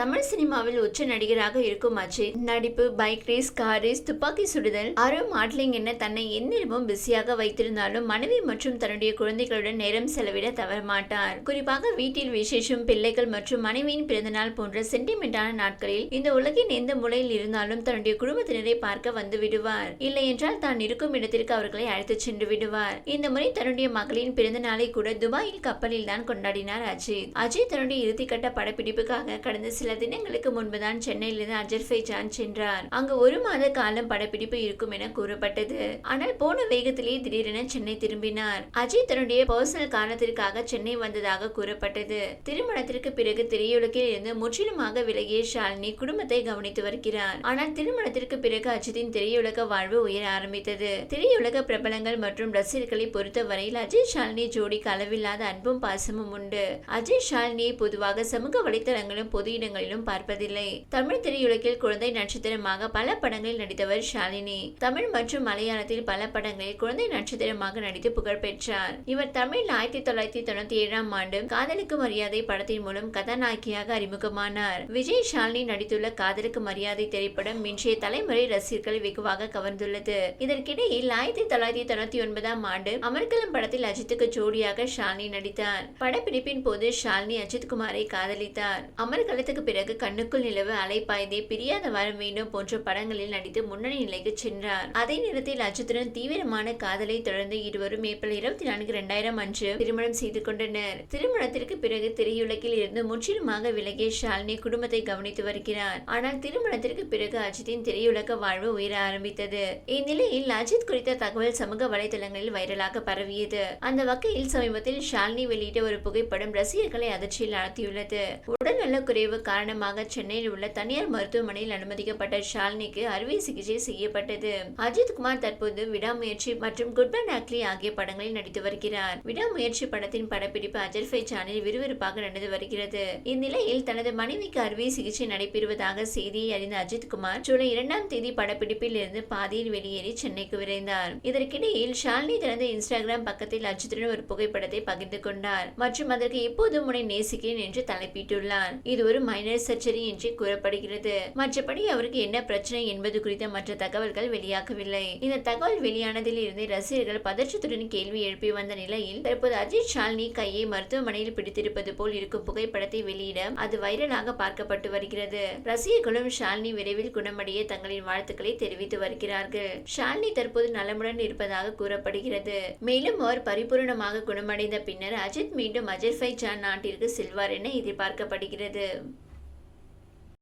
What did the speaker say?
தமிழ் சினிமாவில் உச்ச நடிகராக இருக்கும் அஜித் நடிப்பு பைக் ரேஸ் கார் ரேஸ் துப்பாக்கி சுடுதல் அரு மாடலிங் என தன்னை எந்நேரமும் பிஸியாக வைத்திருந்தாலும் மனைவி மற்றும் தன்னுடைய குழந்தைகளுடன் நேரம் செலவிட தவறமாட்டார். குறிப்பாக வீட்டில் விசேஷம் பிள்ளைகள் மற்றும் மனைவியின் பிறந்தநாள் போன்ற சென்டிமெண்டான நாட்களில் இந்த உலகின் எந்த மூலையில் இருந்தாலும் தன்னுடைய குடும்பத்தினரை பார்க்க வந்து விடுவார். இல்லை என்றால் தான் இருக்கும் இடத்திற்கு அவர்களை அழைத்துச் சென்று விடுவார். இந்த முறை தன்னுடைய மகளின் பிறந்த நாளை கூட துபாயில் கப்பலில் தான் கொண்டாடினார் அஜித். அஜித் தன்னுடைய இறுதிக்கட்ட படப்பிடிப்புக்காக கடந்த சில சில தினங்களுக்கு முன்புதான் சென்னையிலிருந்து அஜர்பைஜான் சென்றார். அங்கு ஒரு மாத காலம் படப்பிடிப்பு இருக்கும் என கூறப்பட்டது. ஆனால் போன வேகத்திலேயே திடீரென சென்னை திரும்பினார். அஜித் தன்னுடைய பர்சனல் காரணத்திற்காக சென்னை வந்ததாக கூறப்பட்டது. திருமணத்திற்கு பிறகு திரையுலகில் இருந்து முற்றிலுமாக விலகிய ஷாலினி குடும்பத்தை கவனித்து வருகிறார். ஆனால் திருமணத்திற்கு பிறகு அஜித்தின் திரையுலக வாழ்வு உயர ஆரம்பித்தது. திரையுலக பிரபலங்கள் மற்றும் ரசிகர்களை பொறுத்தவரையில் அஜித் ஷாலினி ஜோடிக்கு அளவில்லாத அன்பும் பாசமும் உண்டு. அஜித் ஷாலினியை பொதுவாக சமூக வலைத்தளங்களும் பொது இடங்களிலும் பார்ப்பதில்லை. தமிழ் திரையுலகில் குழந்தை நட்சத்திரமாக பல படங்களில் நடித்தவர் ஷாலினி. தமிழ் மற்றும் மலையாளத்தில் பல படங்களில் குழந்தை நட்சத்திரமாக நடித்து புகழ் பெற்றார். இவர் தமிழில் ஆயிரத்தி தொள்ளாயிரத்தி தொண்ணூத்தி ஏழாம் ஆண்டு காதலுக்கு மரியாதை படத்தின் மூலம் கதாநாயகியாக அறிமுகமானார். விஜய் ஷாலினி நடித்துள்ள காதலுக்கு மரியாதை திரைப்படம் இன்றைய தலைமுறை ரசிகர்களை வெகுவாக கவர்ந்துள்ளது. இதற்கிடையில் ஆயிரத்தி தொள்ளாயிரத்தி தொண்ணூத்தி ஒன்பதாம் ஆண்டு அமர்கலம் படத்தில் அஜித்துக்கு ஜோடியாக ஷாலினி நடித்தார். படப்பிடிப்பின் போது ஷாலினி அஜித் குமாரை காதலித்தார். அமர்கலத்துக்கு பிறகு கண்ணுக்குள் நிலவு அலைப்பாய்ந்தே பிரியாத வர வேண்டும் போன்ற படங்களில் நடித்து முன்னணி நிலைக்கு சென்றார். அதே நேரத்தில் அஜித்துடன் தீவிரமான காதலை தொடர்ந்து இருவரும் ஏப்ரல் இருபத்தி நான்கு இரண்டாயிரம் அன்று திருமணம் செய்து கொண்டனர். திருமணத்திற்கு பிறகு திரையுலகில் இருந்து முற்றிலுமாக விலகிய ஷாலினி குடும்பத்தை கவனித்து வருகிறார். ஆனால் திருமணத்திற்கு பிறகு அஜித்தின் திரையுலக வாழ்வு உயர ஆரம்பித்தது. இந்நிலையில் அஜித் குறித்த தகவல் சமூக வலைதளங்களில் வைரலாக பரவியது. அந்த வகையில் சமீபத்தில் ஷாலினி வெளியிட்ட ஒரு புகைப்படம் ரசிகர்களை அதிர்ச்சியில் ஆழ்த்தியுள்ளது. உடல்நலக்குறைவு காரணமாக சென்னையில் உள்ள தனியார் மருத்துவமனையில் அனுமதிக்கப்பட்ட ஷாலினிக்கு அறுவை சிகிச்சை செய்யப்பட்டது. அஜித் குமார் தற்போது விடாமுயற்சி மற்றும் குட் பை ஆகிய படங்களில் நடித்து வருகிறார். விடாமுயற்சி படத்தின் படப்பிடிப்பு அஜர்பைஜானில் விறுவிறுப்பாக நடந்து வருகிறது. இந்நிலையில் தனது மனைவிக்கு அறுவை சிகிச்சை நடைபெறுவதாக செய்தியை அறிந்த அஜித் குமார் ஜூலை இரண்டாம் தேதி படப்பிடிப்பில் இருந்து பாதியில் வெளியேறி சென்னைக்கு விரைந்தார். இதற்கிடையில் ஷாலினி தனது இன்ஸ்டாகிராம் பக்கத்தில் அஜித்துடன் ஒரு புகைப்படத்தை பகிர்ந்து கொண்டார் மற்றும் அதற்கு எப்போதும் உன்னை நேசிக்கிறேன் என்று தலைப்பிட்டுள்ளார். இது ஒரு மைனர் சர்ஜரி என்று கூறப்படுகிறது. மற்றபடி அவருக்கு என்ன பிரச்சனை என்பது குறித்த மற்ற தகவல்கள் வெளியாகவில்லை. இந்த தகவல் வெளியானதில் இருந்து ரசிகர்கள் பதற்றத்துடன் கேள்வி எழுப்பி வந்த நிலையில் தற்போது அஜித் ஷாலினி கையை மருத்துவமனையில் பிடித்திருப்பது போல் இருக்கும் புகைப்படத்தை வெளியிட அது வைரலாக பார்க்கப்பட்டு வருகிறது. ரசிகர்களும் ஷாலினி விரைவில் குணமடைய தங்களின் வாழ்த்துக்களை தெரிவித்து வருகிறார்கள். ஷாலினி தற்போது நலமுடன் இருப்பதாக கூறப்படுகிறது. மேலும் அவர் பரிபூரணமாக குணமடைந்த பின்னர் அஜித் மீண்டும் அஜர்பைஜான் நாட்டிற்கு செல்வார் என எதிர்பார்க்கப்படுகிறது. Already